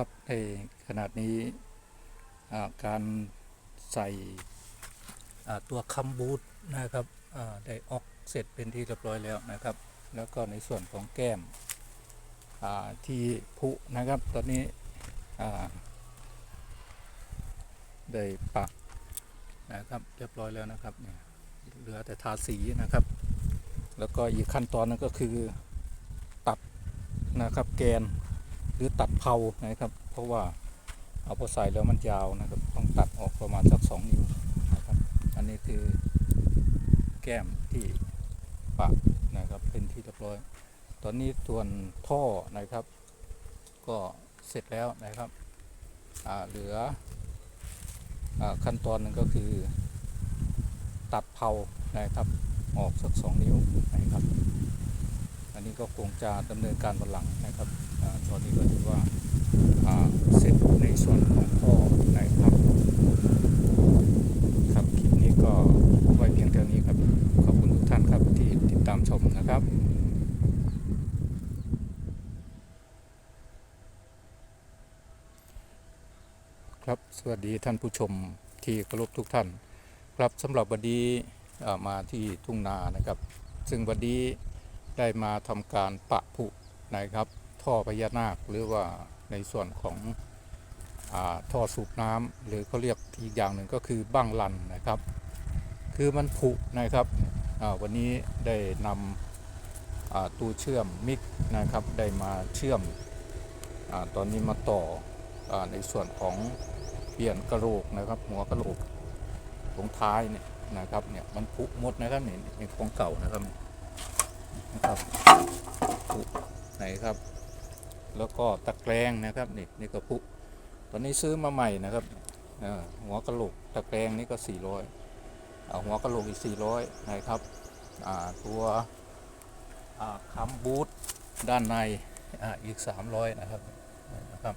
ครับในขนาดนี้การใส่ตัวคัมบูทนะครับได้ออกเสร็จเป็นที่เรียบร้อยแล้วนะครับ แล้วก็ในส่วนของแก้มที่ผุนะครับ ตอนนี้ได้ปักนะครับเรียบร้อยแล้วนะครับเนี่ยเหลือแต่ทาสีนะครับ แล้วก็อีกขั้นตอนนึงก็คือตัดนะครับแกน หรือตัดเผานะครับ เพราะว่าเอาพอใส่แล้วมันยาวนะครับ ต้องตัดออกประมาณสักสองนิ้วนะครับ อันนี้คือแก้มที่ปะนะครับเป็นที่เรียบร้อย ตอนนี้ส่วนท่อนะครับ ก็เสร็จแล้วนะครับอ่าเหลืออาขั้นตอนหนึ่งก็คือ ตัดเผานะครับออกสักสองนิ้วนะครับ อันนี้ก็คงจะดำเนินการวันหลังนะครับ ตอนนี้ก็ถือว่าเสร็จในส่วนของท่อในะครับครับคลิปนี้ก็ไว้เพียงเท่านี้ครับ ขอบคุณทุกท่านครับที่ติดตามชมนะครับครับสวัสดีท่านผู้ชมที่เคารพทุกท่าน ครับสำหรับวันนี้มาที่ทุ่งนานะครับ ซึ่งวันนี้ได้มาทำการปะผุนะครับ ท่อพญานาค หรือว่าในส่วนของอท่อสูบน้ำหรือเขาเรียกอีกอย่างหนึ่งก็คือบ้างลันนะครับ คือมันผุนะครับวันนี้ได้นำตู้เชื่อมมิกนะครับได้มาเชื่อมอตอนนี้มาต่ออในส่วนของเปลี่ยนกระโหลกนะครับ หัวกระโหลกตรงท้ายเนี่ยนะครับเนี่ยมันผุหมดนะครับนี่นี่ของเก่านะครับนะครับผุไหนครับ แล้วก็ตะแกรงนะครับนี่นี่ก็ผุตอนนี้ซื้อมาใหม่นะครับหัวกระโหลกตะแกรงนี่ก็ 400เอาหัวกระโหลกอีก 400นะครับตัวคัมบูทด้านในอ่าอีก 300 นะครับนะครับ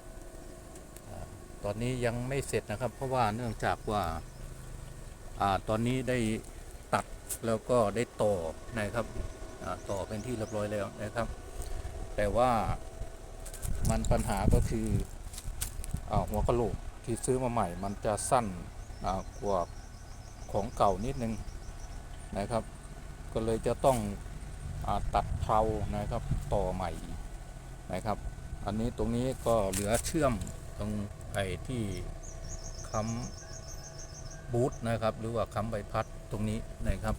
ตอนนี้ยังไม่เสร็จนะครับ เพราะว่าเนื่องจากว่าอตอนนี้ได้ตัดแล้วก็ได้ต่อนะครับต่อเป็นที่เรียบร้อยแล้วนะครับ แต่ว่า มันปัญหาก็คืออหัวกะโหลกที่ซื้อมาใหม่ มันจะสั้นกว่าของเก่านิดนึงนะครับ ก็เลยจะต้องอตัดเพลานะครับต่อใหม่นะครับ อันนี้ตรงนี้ก็เหลือเชื่อมตรงไอ้ที่ค้ำบูทนะครับ หรือว่าค้ำใบพัดตรงนี้นะครับ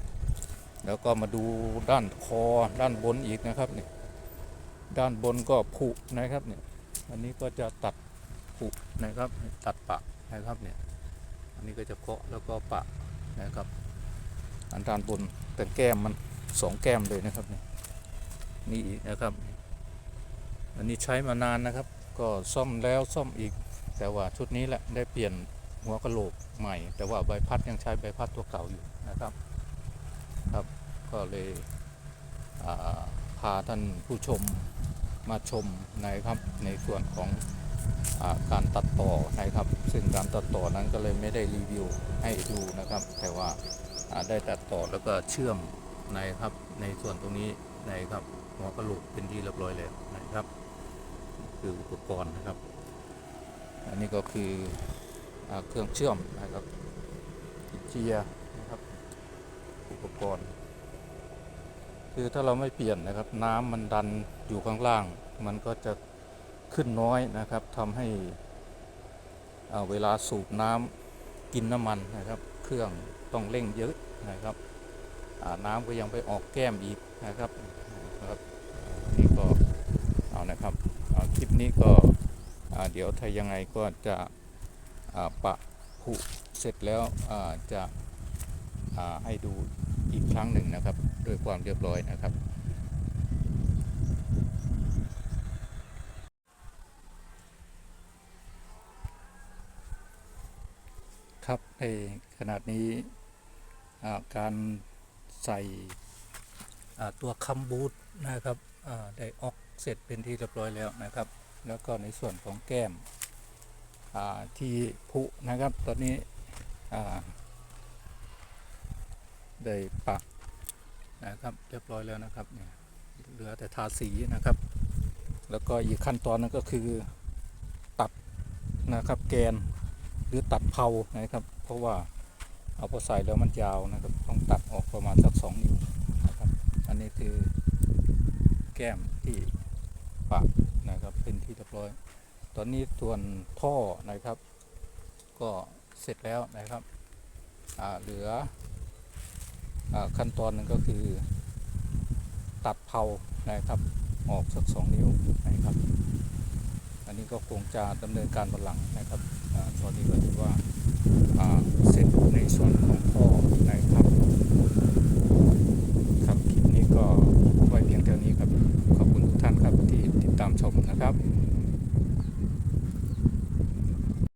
แล้วก็มาดูด้านคอด้านบนอีกนะครับเนี่ย ด้านบนก็ผุนะครับเนี่ยอันนี้ก็จะตัดผุนะครับตัดปะนะครับเนี่ยอันนี้ก็จะเคาะแล้วก็ปะนะครับ อันด้านบนแต่แก้มมันสองแก้มเลยนะครับเนี่ยนี่อีกนะครับ อันนี้ใช้มานานนะครับ ก็ซ่อมแล้วซ่อมอีก แต่ว่าชุดนี้แหละได้เปลี่ยนหัวกะโหลกใหม่ แต่ว่าใบพัดยังใช้ใบพัดตัวเก่าอยู่นะครับ ครับก็เลยอ่า พาท่านผู้ชมมาชมนะครับในส่วนของอการตัดต่อนะครับ ซึ่งการตัดต่อนั้นก็เลยไม่ได้รีวิวให้ดูนะครับ แต่ว่าได้ตัดต่อแล้วก็เชื่อมนะครับในส่วนตรงนี้นะครับหัวกระโหลกเป็นที่เรียบร้อยแล้วนะครับ คืออุปกรณ์นะครับ อันนี้ก็คืออเครื่องเชื่อมนะครับเจียนะครับ อุปกรณ์ คือถ้าเราไม่เปลี่ยนนะครับ น้ำมันดันอยู่ข้างล่าง มันก็จะขึ้นน้อยนะครับทำให้เวลาสูบน้ำกินน้ำมันนะครับ เครื่องต้องเร่งเยอะนะครับน้ำก็ยังไปออกแก้มอีกนะครับนะครับนี่ก็เอานะครับคลิปนี้ก็เดี๋ยวถ้ายังไงก็จะปะผุเสร็จแล้วจะให้ดู อีกครั้งหนึ่งนะครับ ด้วยความเรียบร้อยนะครับ ครับในขนาดนี้การใส่ตัวคัมบูทนะครับได้ออกเสร็จเป็นที่เรียบร้อยแล้วนะครับ แล้วก็ในส่วนของแก้มที่ผุนะครับ ตอนนี้ ได้ปะนะครับเรียบร้อยแล้วนะครับเนี่ยเหลือแต่ทาสีนะครับ แล้วก็อีกขั้นตอนนึงก็คือตัดนะครับแกนหรือตัดเผานะครับ เพราะว่าเอาพอใส่แล้วมันยาวนะครับ ต้องตัดออกประมาณสักสองนิ้วนะครับอันนี้คือแก้มที่ปะนะครับเป็นที่เรียบร้อย ตอนนี้ส่วนท่อนะครับ ก็เสร็จแล้วนะครับอ่าเหลือ ขั้นตอนหนึ่งก็คือตัดเผานะครับออกสักสองนิ้วนะครับ อันนี้ก็คงจะดำเนินการบันหลังนะครับอาตอนนี้ก็ถือว่าเสร็จในส่วนของท่อนะครับ